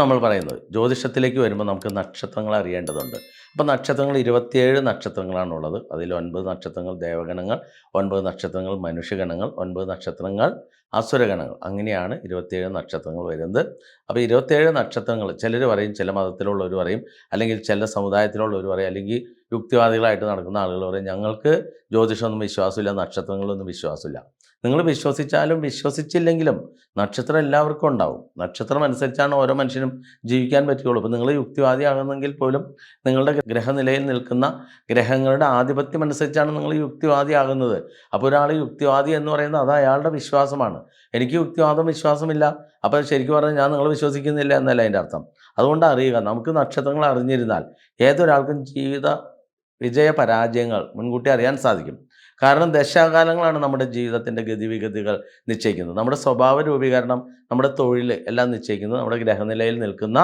നമ്മൾ പറയുന്നത്. ജ്യോതിഷത്തിലേക്ക് വരുമ്പോൾ നമുക്ക് നക്ഷത്രങ്ങൾ അറിയേണ്ടതുണ്ട്. അപ്പോൾ നക്ഷത്രങ്ങൾ ഇരുപത്തിയേഴ് നക്ഷത്രങ്ങളാണുള്ളത്. അതിൽ ഒൻപത് നക്ഷത്രങ്ങൾ ദേവഗണങ്ങൾ ഒൻപത് നക്ഷത്രങ്ങൾ മനുഷ്യഗണങ്ങൾ ഒൻപത് നക്ഷത്രങ്ങൾ അസുരഗണങ്ങൾ. അങ്ങനെയാണ് ഇരുപത്തിയേഴ് നക്ഷത്രങ്ങൾ വരുന്നത്. അപ്പോൾ ഇരുപത്തിയേഴ് നക്ഷത്രങ്ങൾ ചിലർ പറയും ചില മതത്തിലുള്ളവർ പറയും അല്ലെങ്കിൽ ചില സമുദായത്തിലുള്ളവർ പറയും അല്ലെങ്കിൽ യുക്തിവാദികളായിട്ട് നടക്കുന്ന ആളുകൾ പറയും ഞങ്ങൾക്ക് ജ്യോതിഷമൊന്നും വിശ്വാസമില്ല നക്ഷത്രങ്ങളൊന്നും വിശ്വാസമില്ല. നിങ്ങൾ വിശ്വസിച്ചാലും വിശ്വസിച്ചില്ലെങ്കിലും നക്ഷത്രം എല്ലാവർക്കും ഉണ്ടാവും. നക്ഷത്രം അനുസരിച്ചാണ് ഓരോ മനുഷ്യനും ജീവിക്കാൻ പറ്റുകയുള്ളൂ. അപ്പോൾ നിങ്ങൾ യുക്തിവാദിയാകുന്നെങ്കിൽ പോലും നിങ്ങളുടെ ഗ്രഹനിലയിൽ നിൽക്കുന്ന ഗ്രഹങ്ങളുടെ ആധിപത്യം അനുസരിച്ചാണ് നിങ്ങൾ യുക്തിവാദിയാകുന്നത്. അപ്പോൾ ഒരാൾ യുക്തിവാദി എന്ന് പറയുന്നത് അത് അയാളുടെ വിശ്വാസമാണ്. എനിക്ക് യുക്തിവാദം വിശ്വാസമില്ല. അപ്പോൾ ശരിക്കും പറഞ്ഞാൽ ഞാൻ നിങ്ങൾ വിശ്വസിക്കുന്നില്ല എന്നല്ല അതിന്റെ അർത്ഥം. അതുകൊണ്ട് അറിയുക നമുക്ക് നക്ഷത്രങ്ങൾ അറിഞ്ഞിരുന്നാൽ ഏതൊരാൾക്കും ജീവിത വിജയ പരാജയങ്ങൾ മുൻകൂട്ടി അറിയാൻ സാധിക്കും. കാരണം ദശാകാലങ്ങളാണ് നമ്മുടെ ജീവിതത്തിന്റെ ഗതിവിഗതികൾ നിശ്ചയിക്കുന്നത്. നമ്മുടെ സ്വഭാവ രൂപീകരണം നമ്മുടെ തൊഴിൽ എല്ലാം നിശ്ചയിക്കുന്നത് നമ്മുടെ ഗ്രഹനിലയിൽ നിൽക്കുന്ന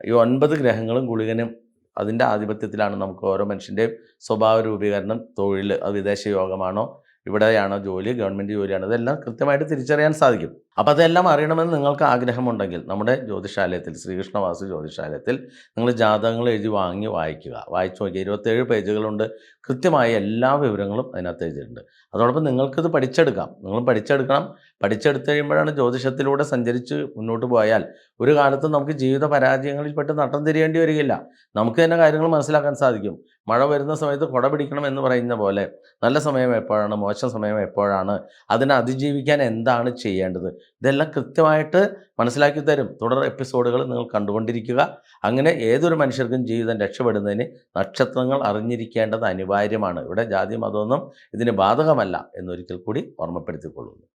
ഈ ഒൻപത് ഗ്രഹങ്ങളും ഗുളികനും അതിന്റെ ആധിപത്യത്തിലാണ് നമുക്ക് ഓരോ മനുഷ്യന്റെയും സ്വഭാവ രൂപീകരണം തൊഴിൽ അത് വിദേശ യോഗമാണോ ഇവിടെയാണോ ജോലി ഗവൺമെന്റ് ജോലിയാണ്? ഇതെല്ലാം കൃത്യമായിട്ട് തിരിച്ചറിയാൻ സാധിക്കും. അപ്പോൾ അതെല്ലാം അറിയണമെന്ന് നിങ്ങൾക്ക് ആഗ്രഹമുണ്ടെങ്കിൽ നമ്മുടെ ജ്യോതിഷാലയത്തിൽ ശ്രീകൃഷ്ണവാസു ജ്യോതിഷാലയത്തിൽ നിങ്ങൾ ജാതകങ്ങൾ എഴുതി വാങ്ങി വായിക്കുക. വായിച്ചു നോക്കി ഇരുപത്തേഴ് പേജുകളുണ്ട്. കൃത്യമായ എല്ലാ വിവരങ്ങളും അതിനകത്ത് എഴുതിയിട്ടുണ്ട്. അതോടൊപ്പം നിങ്ങൾക്കിത് പഠിച്ചെടുക്കാം. നിങ്ങൾ പഠിച്ചെടുക്കണം. പഠിച്ചെടുത്ത് കഴിയുമ്പോഴാണ് ജ്യോതിഷത്തിലൂടെ സഞ്ചരിച്ച് മുന്നോട്ട് പോയാൽ ഒരു കാലത്ത് നമുക്ക് ജീവിത പരാജയങ്ങളിൽ പെട്ട് നട്ടം തിരിയേണ്ടി വരികയില്ല. നമുക്ക് തന്നെ കാര്യങ്ങൾ മനസ്സിലാക്കാൻ സാധിക്കും. മഴ വരുന്ന സമയത്ത് കുട പിടിക്കണം എന്ന് പറയുന്ന പോലെ നല്ല സമയം എപ്പോഴാണ് മോശം സമയം എപ്പോഴാണ് അതിനെ അതിജീവിക്കാൻ എന്താണ് ചെയ്യേണ്ടത്? ഇതെല്ലാം കൃത്യമായിട്ട് മനസ്സിലാക്കി തരും. തുടർ എപ്പിസോഡുകൾ നിങ്ങൾ കണ്ടുകൊണ്ടിരിക്കുക. അങ്ങനെ ഏതൊരു മനുഷ്യർക്കും ജീവിതം രക്ഷപ്പെടുന്നതിന് നക്ഷത്രങ്ങൾ അറിഞ്ഞിരിക്കേണ്ടത് അനിവാര്യമാണ്. ഇവിടെ ജാതി മതമൊന്നും ഇതിന് ബാധകമല്ല എന്നൊരിക്കൽ കൂടി ഓർമ്മപ്പെടുത്തിക്കൊള്ളുന്നു.